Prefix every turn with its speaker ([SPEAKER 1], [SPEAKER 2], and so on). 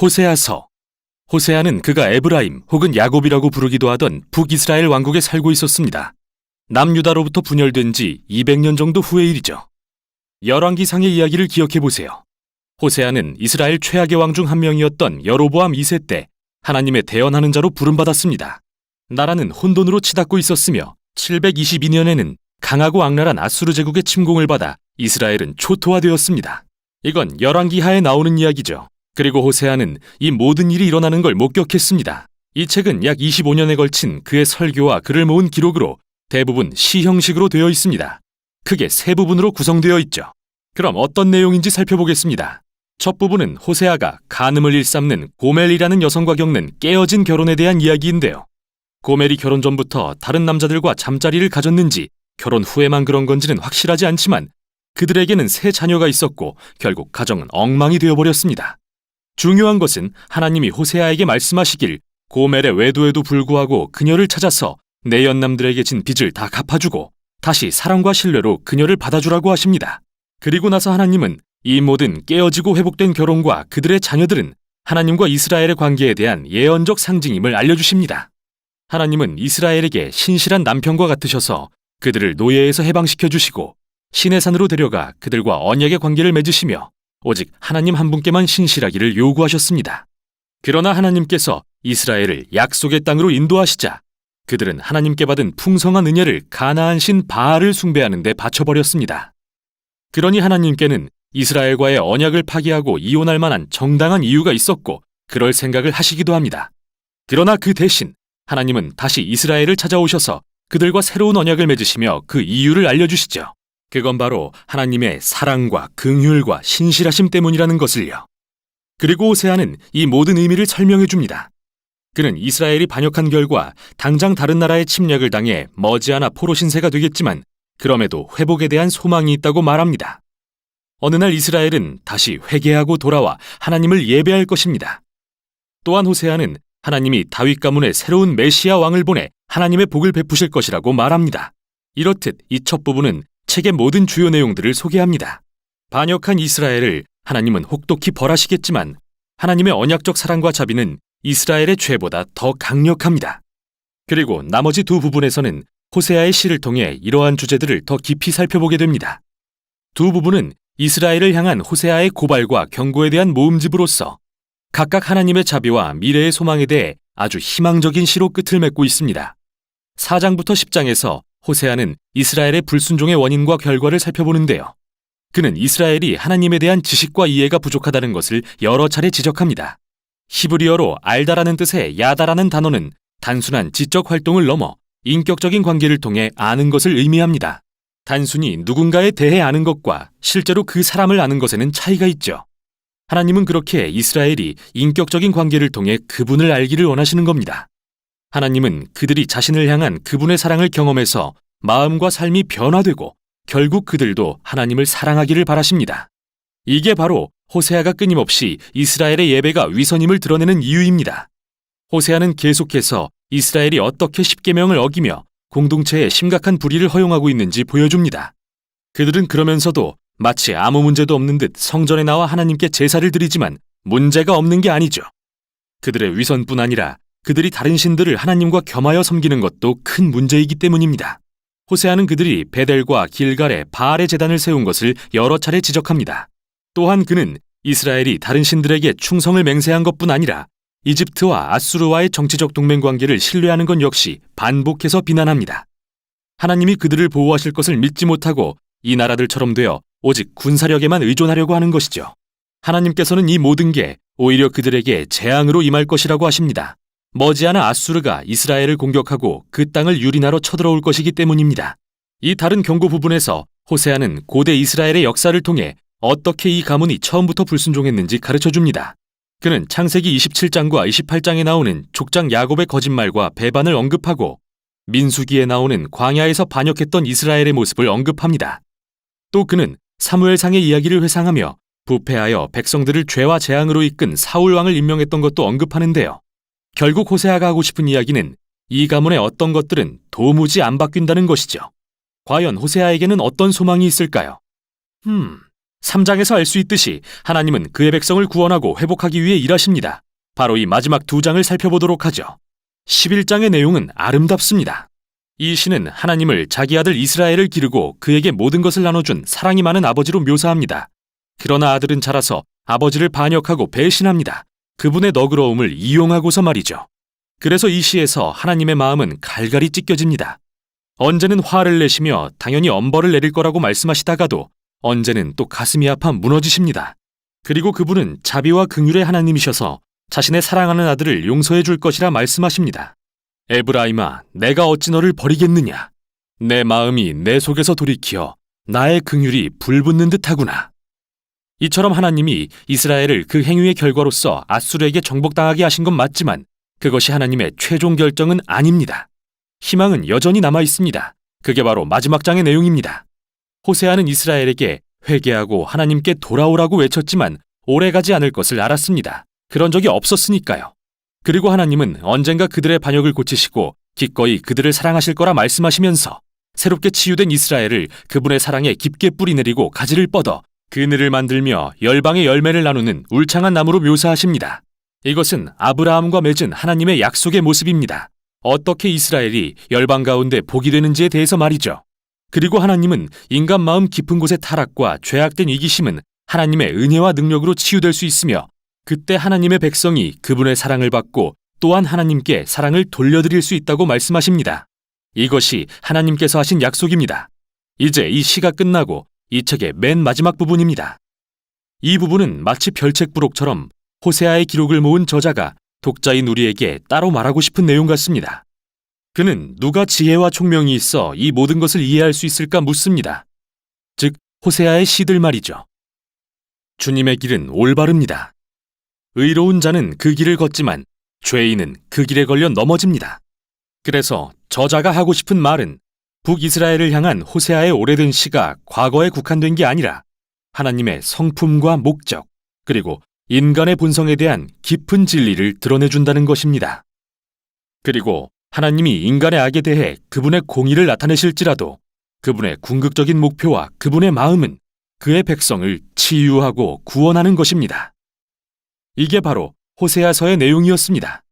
[SPEAKER 1] 호세아서 호세아는 그가 에브라임 혹은 야곱이라고 부르기도 하던 북이스라엘 왕국에 살고 있었습니다. 남유다로부터 분열된 지 200년 정도 후의 일이죠. 열왕기상의 이야기를 기억해 보세요. 호세아는 이스라엘 최악의 왕 중 한 명이었던 여로보암 2세 때 하나님의 대언하는 자로 부름받았습니다. 나라는 혼돈으로 치닫고 있었으며 722년에는 강하고 악랄한 아수르 제국의 침공을 받아 이스라엘은 초토화되었습니다. 이건 열왕기하에 나오는 이야기죠. 그리고 호세아는 이 모든 일이 일어나는 걸 목격했습니다. 이 책은 약 25년에 걸친 그의 설교와 글을 모은 기록으로 대부분 시 형식으로 되어 있습니다. 크게 세 부분으로 구성되어 있죠. 그럼 어떤 내용인지 살펴보겠습니다. 첫 부분은 호세아가 간음을 일삼는 고멜이라는 여성과 겪는 깨어진 결혼에 대한 이야기인데요. 고멜이 결혼 전부터 다른 남자들과 잠자리를 가졌는지 결혼 후에만 그런 건지는 확실하지 않지만 그들에게는 세 자녀가 있었고 결국 가정은 엉망이 되어버렸습니다. 중요한 것은 하나님이 호세아에게 말씀하시길 고멜의 외도에도 불구하고 그녀를 찾아서 내 연남들에게 진 빚을 다 갚아주고 다시 사랑과 신뢰로 그녀를 받아주라고 하십니다. 그리고 나서 하나님은 이 모든 깨어지고 회복된 결혼과 그들의 자녀들은 하나님과 이스라엘의 관계에 대한 예언적 상징임을 알려주십니다. 하나님은 이스라엘에게 신실한 남편과 같으셔서 그들을 노예에서 해방시켜 주시고 신의 산으로 데려가 그들과 언약의 관계를 맺으시며 오직 하나님 한 분께만 신실하기를 요구하셨습니다. 그러나 하나님께서 이스라엘을 약속의 땅으로 인도하시자 그들은 하나님께 받은 풍성한 은혜를 가나안 신 바알을 숭배하는 데 바쳐버렸습니다. 그러니 하나님께는 이스라엘과의 언약을 파기하고 이혼할 만한 정당한 이유가 있었고 그럴 생각을 하시기도 합니다. 그러나 그 대신 하나님은 다시 이스라엘을 찾아오셔서 그들과 새로운 언약을 맺으시며 그 이유를 알려주시죠. 그건 바로 하나님의 사랑과 긍휼과 신실하심 때문이라는 것을요. 그리고 호세아는 이 모든 의미를 설명해 줍니다. 그는 이스라엘이 반역한 결과 당장 다른 나라의 침략을 당해 머지않아 포로 신세가 되겠지만 그럼에도 회복에 대한 소망이 있다고 말합니다. 어느 날 이스라엘은 다시 회개하고 돌아와 하나님을 예배할 것입니다. 또한 호세아는 하나님이 다윗 가문에 새로운 메시아 왕을 보내 하나님의 복을 베푸실 것이라고 말합니다. 이렇듯 이 첫 부분은 책의 모든 주요 내용들을 소개합니다. 반역한 이스라엘을 하나님은 혹독히 벌하시겠지만 하나님의 언약적 사랑과 자비는 이스라엘의 죄보다 더 강력합니다. 그리고 나머지 두 부분에서는 호세아의 시를 통해 이러한 주제들을 더 깊이 살펴보게 됩니다. 두 부분은 이스라엘을 향한 호세아의 고발과 경고에 대한 모음집으로서 각각 하나님의 자비와 미래의 소망에 대해 아주 희망적인 시로 끝을 맺고 있습니다. 4장부터 10장에서 호세아는 이스라엘의 불순종의 원인과 결과를 살펴보는데요. 그는 이스라엘이 하나님에 대한 지식과 이해가 부족하다는 것을 여러 차례 지적합니다. 히브리어로 알다라는 뜻의 야다라는 단어는 단순한 지적 활동을 넘어 인격적인 관계를 통해 아는 것을 의미합니다. 단순히 누군가에 대해 아는 것과 실제로 그 사람을 아는 것에는 차이가 있죠. 하나님은 그렇게 이스라엘이 인격적인 관계를 통해 그분을 알기를 원하시는 겁니다. 하나님은 그들이 자신을 향한 그분의 사랑을 경험해서 마음과 삶이 변화되고 결국 그들도 하나님을 사랑하기를 바라십니다. 이게 바로 호세아가 끊임없이 이스라엘의 예배가 위선임을 드러내는 이유입니다. 호세아는 계속해서 이스라엘이 어떻게 십계명을 어기며 공동체에 심각한 불의를 허용하고 있는지 보여줍니다. 그들은 그러면서도 마치 아무 문제도 없는 듯 성전에 나와 하나님께 제사를 드리지만 문제가 없는 게 아니죠. 그들의 위선뿐 아니라 그들이 다른 신들을 하나님과 겸하여 섬기는 것도 큰 문제이기 때문입니다. 호세아는 그들이 베델과 길갈에 바알의 재단을 세운 것을 여러 차례 지적합니다. 또한 그는 이스라엘이 다른 신들에게 충성을 맹세한 것뿐 아니라 이집트와 아수르와의 정치적 동맹 관계를 신뢰하는 것 역시 반복해서 비난합니다. 하나님이 그들을 보호하실 것을 믿지 못하고 이 나라들처럼 되어 오직 군사력에만 의존하려고 하는 것이죠. 하나님께서는 이 모든 게 오히려 그들에게 재앙으로 임할 것이라고 하십니다. 머지않아 아수르가 이스라엘을 공격하고 그 땅을 유린하러 쳐들어올 것이기 때문입니다. 이 다른 경고 부분에서 호세아는 고대 이스라엘의 역사를 통해 어떻게 이 가문이 처음부터 불순종했는지 가르쳐 줍니다. 그는 창세기 27장과 28장에 나오는 족장 야곱의 거짓말과 배반을 언급하고 민수기에 나오는 광야에서 반역했던 이스라엘의 모습을 언급합니다. 또 그는 사무엘상의 이야기를 회상하며 부패하여 백성들을 죄와 재앙으로 이끈 사울 왕을 임명했던 것도 언급하는데요. 결국 호세아가 하고 싶은 이야기는 이 가문의 어떤 것들은 도무지 안 바뀐다는 것이죠. 과연 호세아에게는 어떤 소망이 있을까요? 음, 3장에서 알 수 있듯이 하나님은 그의 백성을 구원하고 회복하기 위해 일하십니다. 바로 이 마지막 두 장을 살펴보도록 하죠. 11장의 내용은 아름답습니다. 이 시는 하나님을 자기 아들 이스라엘을 기르고 그에게 모든 것을 나눠준 사랑이 많은 아버지로 묘사합니다. 그러나 아들은 자라서 아버지를 반역하고 배신합니다. 그분의 너그러움을 이용하고서 말이죠. 그래서 이 시에서 하나님의 마음은 갈갈이 찢겨집니다. 언제는 화를 내시며 당연히 엄벌을 내릴 거라고 말씀하시다가도 언제는 또 가슴이 아파 무너지십니다. 그리고 그분은 자비와 긍휼의 하나님이셔서 자신의 사랑하는 아들을 용서해 줄 것이라 말씀하십니다. 에브라임아, 내가 어찌 너를 버리겠느냐? 내 마음이 내 속에서 돌이키어 나의 긍휼이 불붙는 듯하구나. 이처럼 하나님이 이스라엘을 그 행위의 결과로서 아수르에게 정복당하게 하신 건 맞지만 그것이 하나님의 최종 결정은 아닙니다. 희망은 여전히 남아 있습니다. 그게 바로 마지막 장의 내용입니다. 호세아는 이스라엘에게 회개하고 하나님께 돌아오라고 외쳤지만 오래 가지 않을 것을 알았습니다. 그런 적이 없었으니까요. 그리고 하나님은 언젠가 그들의 반역을 고치시고 기꺼이 그들을 사랑하실 거라 말씀하시면서 새롭게 치유된 이스라엘을 그분의 사랑에 깊게 뿌리내리고 가지를 뻗어 그늘을 만들며 열방의 열매를 나누는 울창한 나무로 묘사하십니다. 이것은 아브라함과 맺은 하나님의 약속의 모습입니다. 어떻게 이스라엘이 열방 가운데 복이 되는지에 대해서 말이죠. 그리고 하나님은 인간 마음 깊은 곳의 타락과 죄악된 이기심은 하나님의 은혜와 능력으로 치유될 수 있으며 그때 하나님의 백성이 그분의 사랑을 받고 또한 하나님께 사랑을 돌려드릴 수 있다고 말씀하십니다. 이것이 하나님께서 하신 약속입니다. 이제 이 시가 끝나고 이 책의 맨 마지막 부분입니다. 이 부분은 마치 별책부록처럼 호세아의 기록을 모은 저자가 독자인 우리에게 따로 말하고 싶은 내용 같습니다. 그는 누가 지혜와 총명이 있어 이 모든 것을 이해할 수 있을까 묻습니다. 즉, 호세아의 시들 말이죠. 주님의 길은 올바릅니다. 의로운 자는 그 길을 걷지만 죄인은 그 길에 걸려 넘어집니다. 그래서 저자가 하고 싶은 말은 북이스라엘을 향한 호세아의 오래된 시가 과거에 국한된 게 아니라 하나님의 성품과 목적, 그리고 인간의 본성에 대한 깊은 진리를 드러내준다는 것입니다. 그리고 하나님이 인간의 악에 대해 그분의 공의를 나타내실지라도 그분의 궁극적인 목표와 그분의 마음은 그의 백성을 치유하고 구원하는 것입니다. 이게 바로 호세아서의 내용이었습니다.